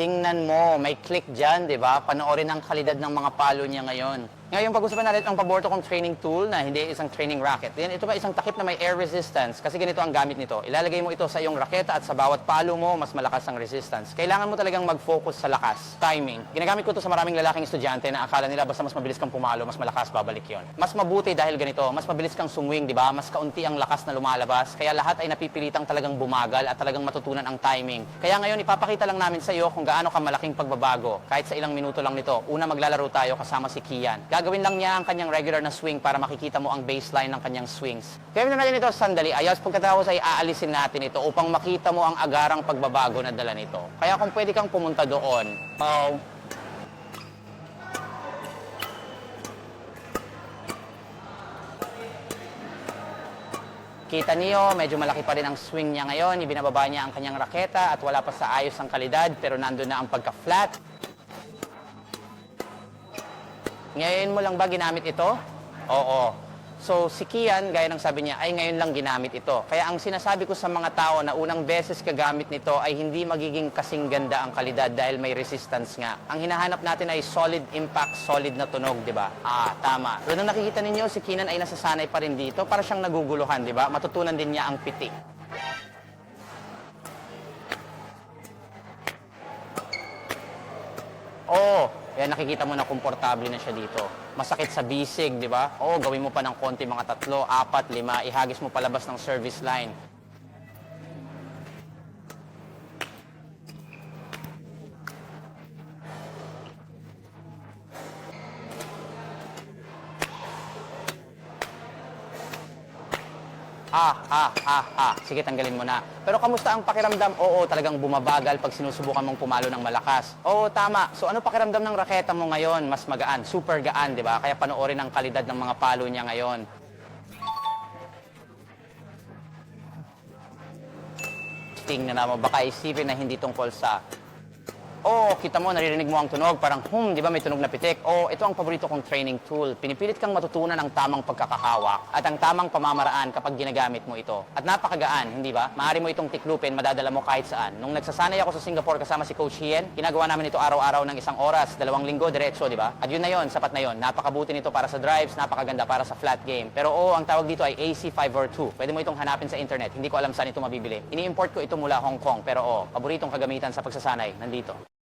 tingnan mo, may click dyan, di ba? Panoorin ang kalidad ng mga palo niya ngayon. Ngayon, pag-usapan natin ang paborto kong training tool na hindi isang training racket. Yan, ito ba isang takip na may air resistance? Kasi ganito ang gamit nito. Ilalagay mo ito sa iyong raketa at sa bawat palo mo, mas malakas ang resistance. Kailangan mo talagang mag-focus sa lakas, timing. Ginagamit ko ito sa maraming lalaking estudyante na akala nila basta mas mabilis kang pumalo, mas malakas babalik yon. Mas mabuti dahil ganito, mas mabilis kang sumwing, di ba? Mas kaunti ang lakas na lumalabas. Kaya lahat ay napipilitang talagang bumagal at talagang matutunan ang timing. Kaya ngayon, ipapakita lang namin sa iyo kung gaano ka malaking pagbabago. Kahit sa ilang minuto lang nito. Una, maglalaro tayo kasama si Kian. Gagawin lang niya ang kanyang regular na swing para makikita mo ang baseline ng kanyang swings. Gawin na natin ito sandali. Ayos, pagkatapos ay aalisin natin ito upang makita mo ang agarang pagbabago na dala nito. Kaya kung pwede kang pumunta doon, oh, Kita niyo, medyo malaki pa rin ang swing niya ngayon. Ibinababa niya ang kanyang raketa at wala pa sa ayos ang kalidad pero nandun na ang pagka-flat. Ngayon mo lang ba ginamit ito? Oo. So si Kian, gaya ng sabi niya, ay ngayon lang ginamit ito. Kaya ang sinasabi ko sa mga tao na unang beses kagamit nito ay hindi magiging kasing ganda ang kalidad dahil may resistance nga. Ang hinahanap natin ay solid impact, solid na tunog, di ba? Ah, tama. Pero nung nakikita ninyo, si Kinan ay nasasanay pa rin dito para siyang naguguluhan, di ba? Matutunan din niya ang pitik. Yan nakikita mo na komportable na siya dito. Masakit sa bisig, di ba? Oo, gawin mo pa ng konti mga tatlo, apat, lima, ihagis mo palabas ng service line. Ah, ah, ah, ah. Sige, tanggalin mo na. Pero kamusta ang pakiramdam? Oo, talagang bumabagal pag sinusubukan mong pumalo ng malakas. Oo, tama. So ano pakiramdam ng raketa mo ngayon? Mas magaan, super gaan, di ba? Kaya panoorin ang kalidad ng mga palo niya ngayon. Tingnan na mo, baka isipin na hindi tungkol sa Oo, kita mo, naririnig mo ang tunog, parang, hmm, di ba may tunog na pitik? Oo, ito ang paborito kong training tool. Pinipilit kang matutunan ang tamang pagkakahawak at ang tamang pamamaraan kapag ginagamit mo ito. At napakagaan, hindi ba? Maaari mo itong tiklupin, madadala mo kahit saan. Nung nagsasanay ako sa Singapore kasama si Coach Hien, ginagawa namin ito araw-araw ng isang oras, dalawang linggo, diretso, di ba? At yun na yun, sapat na yun. Napakabuti nito para sa drives, napakaganda para sa flat game. Pero oo, ang tawag dito ay AC5 or 2. Pwede mo itong hanapin sa internet. Hindi ko alam saan ito mabibili. Ini-import ko ito mula Hong Kong, pero oo, paboritong kagamitan sa pagsasanay, nandito.